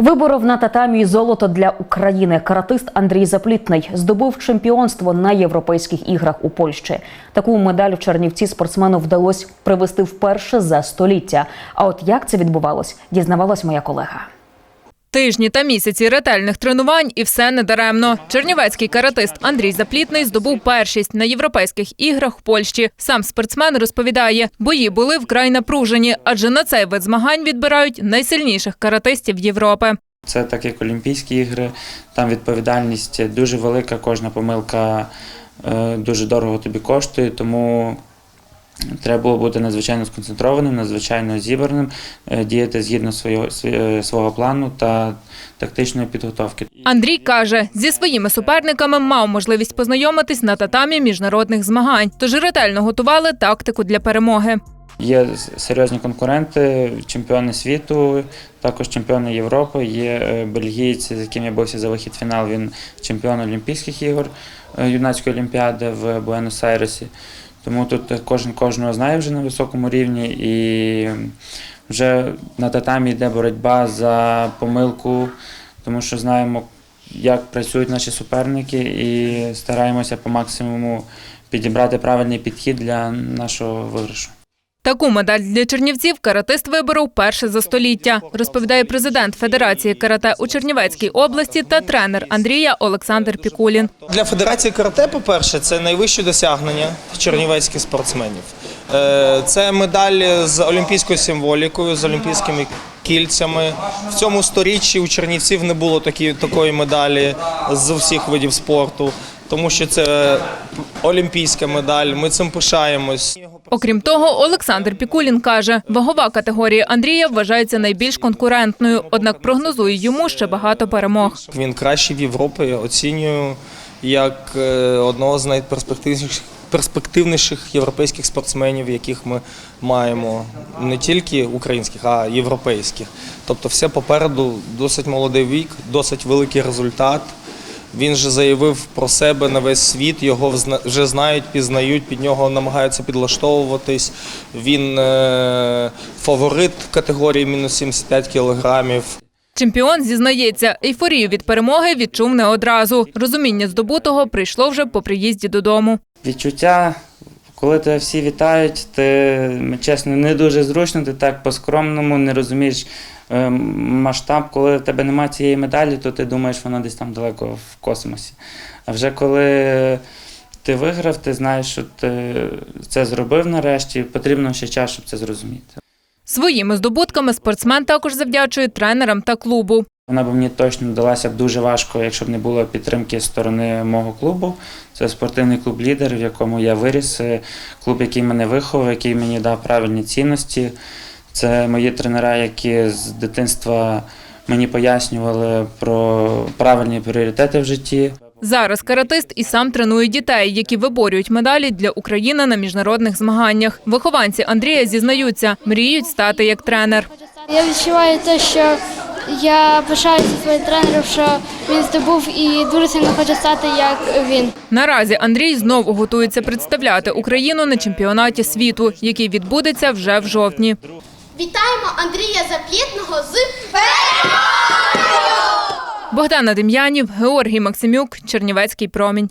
Виборов на татамі золото для України. Каратист Андрій Заплітний здобув чемпіонство на європейських іграх у Польщі. Таку медаль в Чернівці спортсмену вдалося привезти вперше за століття. А от як це відбувалось, дізнавалась моя колега. Тижні та місяці ретельних тренувань і все недаремно. Чернівецький каратист Андрій Заплітний здобув першість на європейських іграх в Польщі. Сам спортсмен розповідає, бої були вкрай напружені, адже на цей вид змагань відбирають найсильніших каратистів Європи. Це так як Олімпійські ігри, там відповідальність дуже велика, кожна помилка е, дуже дорого тобі коштує, тому треба було бути надзвичайно сконцентрованим, надзвичайно зібраним, е, діяти згідно свого, свого плану та тактичної підготовки. Андрій каже, зі своїми суперниками мав можливість познайомитись на татамі міжнародних змагань, тож ретельно готували тактику для перемоги. Є серйозні конкуренти, чемпіони світу, також чемпіони Європи. Є е, бельгієць, з яким я бився за вихід в фінал. Він чемпіон Олімпійських ігор е, юнацької олімпіади в Буенос-Айресі. Тому тут кожен кожного знає вже на високому рівні і вже на татамі йде боротьба за помилку, тому що знаємо, як працюють наші суперники, і стараємося по максимуму підібрати правильний підхід для нашого виграшу. Таку медаль для чернівців каратист виборов перше за століття, розповідає президент Федерації карате у Чернівецькій області та тренер Андрія Олександр Пікулін. Для Федерації карате, по-перше, це найвище досягнення чернівецьких спортсменів. Е, Це медаль з олімпійською символікою, з олімпійськими кільцями. В цьому сторіччі у Чернівців не було такі, такої медалі з усіх видів спорту, тому що це олімпійська медаль. Ми цим пишаємось. Окрім того, Олександр Пікулін каже, вагова категорія Андрія вважається найбільш конкурентною, однак прогнозує йому ще багато перемог. Він кращий в Європі. Оцінюю як е, одного з найперспективніших перспективніших європейських спортсменів, яких ми маємо не тільки українських, а й європейських. Тобто, все попереду досить молодий вік, досить великий результат. Він же заявив про себе на весь світ, його вже знають, пізнають, під нього намагаються підлаштовуватись. Він е, фаворит категорії мінус 75 кілограмів. Чемпіон зізнається, ейфорію від перемоги відчув не одразу. Розуміння здобутого прийшло вже по приїзді додому. Відчуття, коли тебе всі вітають, ти чесно не дуже зручно, ти так по-скромному не розумієш масштаб. Коли в тебе немає цієї медалі, то ти думаєш, вона десь там далеко в космосі. А вже коли ти виграв, ти знаєш, що ти це зробив нарешті, потрібно ще час, щоб це зрозуміти. Своїми здобутками спортсмен також завдячує тренерам та клубу. Вона б мені точно далася б дуже важко, якщо б не було підтримки з сторони мого клубу. Це спортивний клуб лідер, в якому я виріс, е, клуб, який мене виховав, який мені дав правильні цінності. Це мої тренера, які з дитинства мені пояснювали про правильні пріоритети в житті. Зараз каратист і сам тренує дітей, які виборюють медалі для України на міжнародних змаганнях. Вихованці Андрія зізнаються, мріють стати як тренер. Я відчуваю те, що я пишаюся своїм тренером, що він здобув і дуже сильно хочу стати як він. Наразі Андрій знову готується представляти Україну на чемпіонаті світу, який відбудеться вже в жовтні. Вітаємо Андрія Заплітного з Богдана Дем'янів, Георгій Максимюк, Чернівецький промінь.